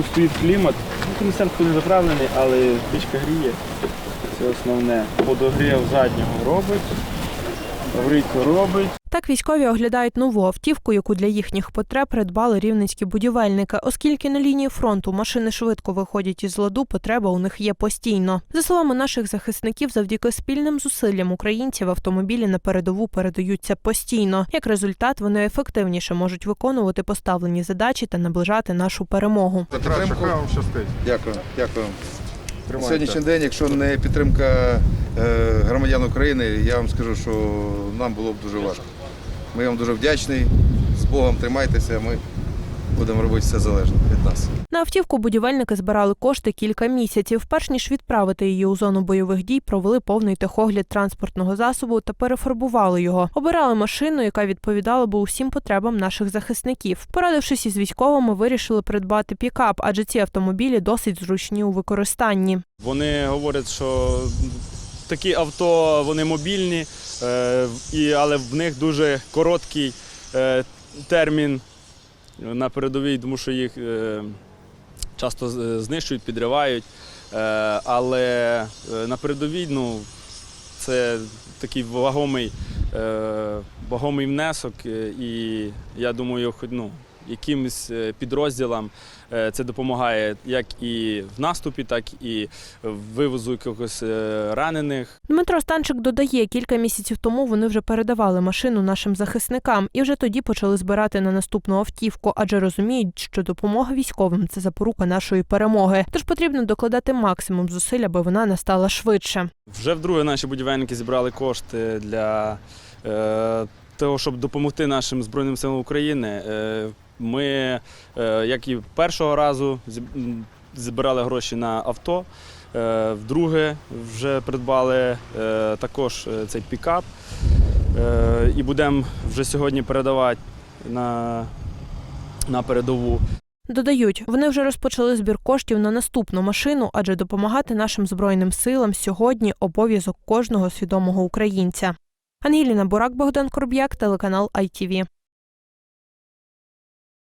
тут стоїть клімат. Ну, Кондиціонер не заправлений, але пічка гріє. Це основне. Подогрів заднього робить, аврійку робить. Військові оглядають нову автівку, яку для їхніх потреб придбали рівненські будівельники. Оскільки на лінії фронту машини швидко виходять із ладу, потреба у них є постійно. За словами наших захисників, завдяки спільним зусиллям українців автомобілі на передову передаються постійно. Як результат, вони ефективніше можуть виконувати поставлені задачі та наближати нашу перемогу. Підтримку. Вам щастить. Дякую, дякую. На сьогоднішній день, якщо не підтримка е, громадян України, я вам скажу, що нам було б дуже важко. Ми вам дуже вдячні. З Богом тримайтеся, ми будемо робити все залежно від нас. На автівку будівельники збирали кошти кілька місяців. Перш ніж відправити її у зону бойових дій, провели повний техогляд транспортного засобу та перефарбували його. Обирали машину, яка відповідала би усім потребам наших захисників. Порадившись із військовими, вирішили придбати пікап, адже ці автомобілі досить зручні у використанні. Вони говорять, що такі авто вони мобільні, е, але в них дуже короткий е, термін на передовій, тому що їх е, часто знищують, підривають. Але на передовій ну, це такий вагомий, вагомий внесок, і я думаю, хоч, ну, якимось е, підрозділам е, це допомагає як і в наступі, так і в вивозу якихось е, ранених. Дмитро Станчик додає, кілька місяців тому вони вже передавали машину нашим захисникам і вже тоді почали збирати на наступну автівку, адже розуміють, що допомога військовим це запорука нашої перемоги. Тож потрібно докладати максимум зусиль, аби вона настала швидше. Вже вдруге наші будівельники зібрали кошти для того, щоб допомогти нашим Збройним силам України. Ми, е, як і першого разу, збирали гроші на авто. Е, вдруге вже придбали е, також цей пікап. І будемо вже сьогодні передавати на, на передову. Додають, вони вже розпочали збір коштів на наступну машину, адже допомагати нашим збройним силам сьогодні обов'язок кожного свідомого українця. Ангеліна Бурак, Богдан Корб'як, телеканал ITV.